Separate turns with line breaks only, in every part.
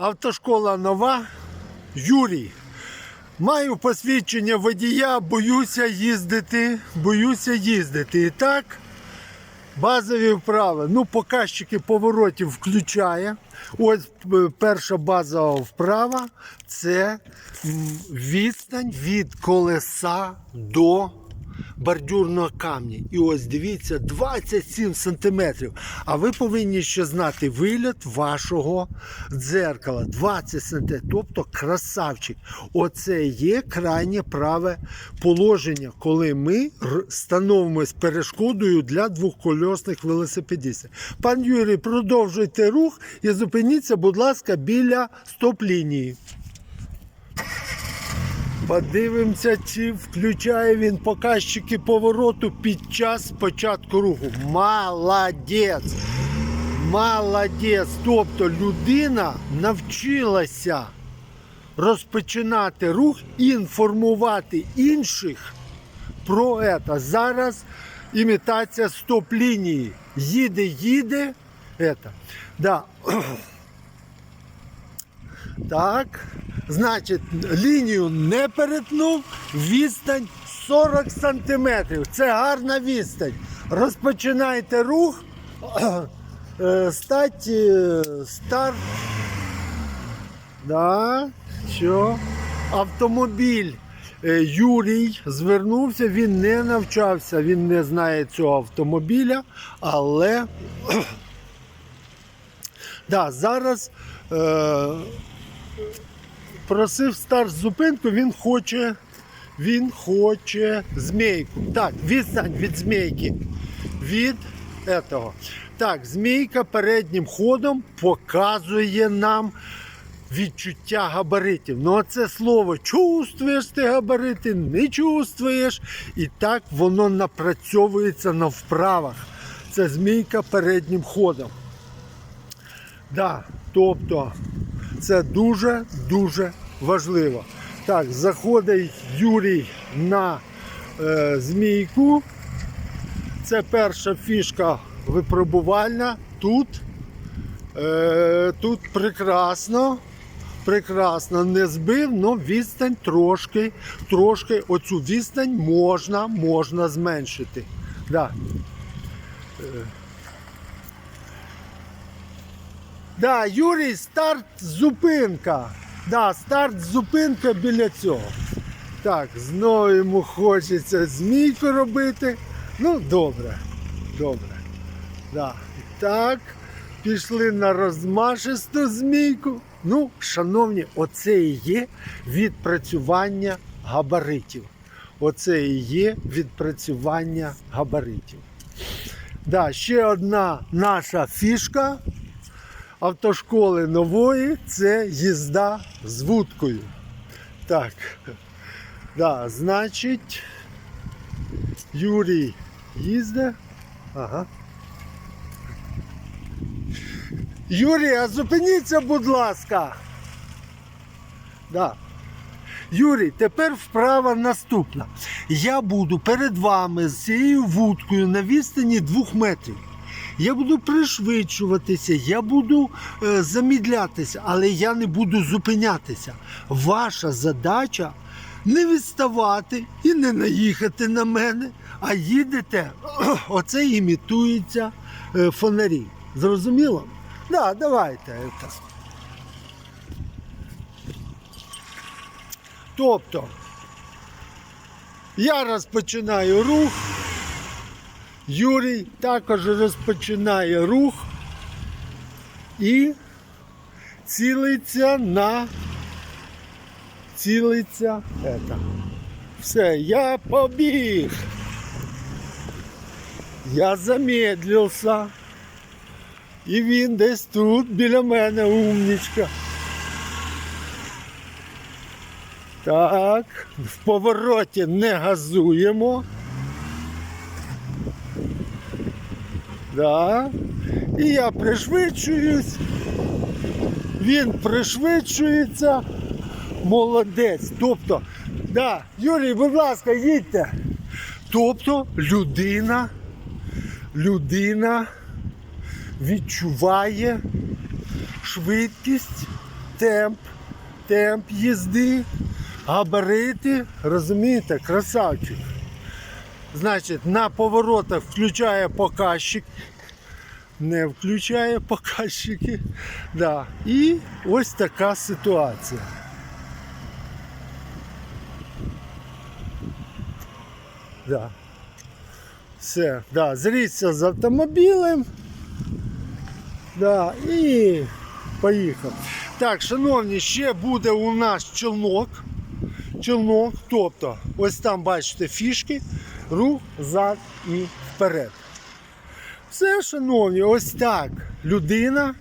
Автошкола нова. Юрій. Маю посвідчення водія, боюся їздити. Боюся їздити. І так, базові вправи. Ну, показчики поворотів включає. Ось е, перша базова вправа це відстань від колеса до бордюрного камня. І ось дивіться, 27 сантиметрів. А ви повинні ще знати вигляд вашого дзеркала. 20 сантиметрів. Тобто красавчик. Оце є крайнє праве положення, коли ми становимось перешкодою для двохкольосних велосипедистів. Пан Юрій, продовжуйте рух і зупиніться, будь ласка, біля стоп-лінії. Подивимося, чи включає він показчики повороту під час початку руху. Молодець! Молодець! Тобто людина навчилася розпочинати рух і інформувати інших про це. Зараз імітація стоп-лінії. Їде, їде. Это. Да. Так. Значить, лінію не перетнув, відстань 40 сантиметрів. Це гарна відстань. Розпочинайте рух. Е, Стать старт. Да. Що? Автомобіль. Е, Юрій звернувся, він не навчався, він не знає цього автомобіля, але да, зараз е, просив старт зупинку, він хоче, він хоче змійку. Так, відстань від змійки. Від этого. Так, змійка переднім ходом показує нам відчуття габаритів. Ну, це слово чувствуєш ти габарити, не чувствуєш. І так воно напрацьовується на вправах. Це змійка переднім ходом. Да, тобто це дуже-дуже важливо. Так, заходить Юрій на е, змійку. Це перша фішка випробувальна. Тут, е, тут прекрасно. Прекрасно не збив, але відстань трошки, трошки оцю відстань можна, можна зменшити. Да. Е. Да, Юрій, старт зупинка. Да, старт зупинка біля цього. Так, знову йому хочеться змійку робити. Ну, добре, добре. Да. Так, пішли на розмашисту змійку. Ну, шановні, оце і є відпрацювання габаритів. Оце і є відпрацювання габаритів. Да, ще одна наша фішка автошколи нової це їзда з вудкою. Так. Да, значить, Юрій їздить. Ага. Юрій, а зупиніться, будь ласка. Да. Юрій, тепер вправа наступна. Я буду перед вами з цією вудкою на відстані двох метрів. Я буду пришвидшуватися, я буду е, замідлятися, але я не буду зупинятися. Ваша задача не відставати і не наїхати на мене, а їдете, оце імітується е, фонарі. Зрозуміло? Да, давайте. Тобто, я розпочинаю рух. Юрій також розпочинає рух і цілиться на цілиться. Это. Все, я побіг. Я замедлився. І він десь тут біля мене умнічка. Так, в повороті не газуємо. Да. І я пришвидшуюсь. Він пришвидшується. Молодець. Тобто, да, Юрій, будь ласка, їдьте. Тобто людина, людина відчуває швидкість темп, темп їзди, габарити, розумієте, красавчик. Значить, на поворотах включає показчик, не включає показчики. Да. І ось така ситуація. Да. Все, да, зріться з автомобілем. Да, і поїхав. Так, шановні, ще буде у нас челнок. Челнок, тобто, ось там бачите фішки, рух, зад і вперед. Все, шановні, ось так. Людина,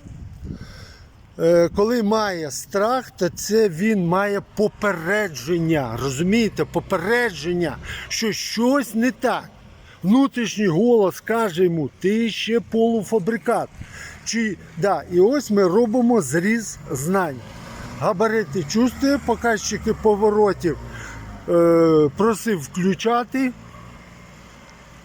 е, коли має страх, то це він має попередження. Розумієте, попередження, що щось не так. Внутрішній голос каже йому, ти ще полуфабрикат. Чи, да, і ось ми робимо зріз знань. Габарити чувствує, показчики поворотів е, просив включати.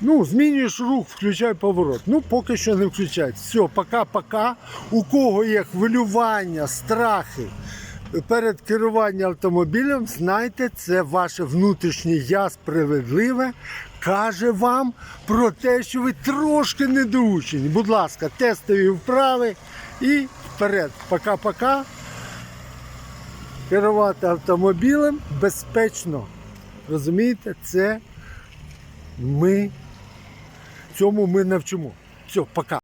Ну, змінюєш рух, включай поворот. Ну, поки що не включається. Все, пока-пока. У кого є хвилювання, страхи перед керуванням автомобілем, знайте, це ваше внутрішнє я справедливе каже вам про те, що ви трошки недоучені. Будь ласка, тестові вправи і вперед. Пока-пока. Керувати автомобілем безпечно. Розумієте, це ми цьому ми навчимо. Все, пока.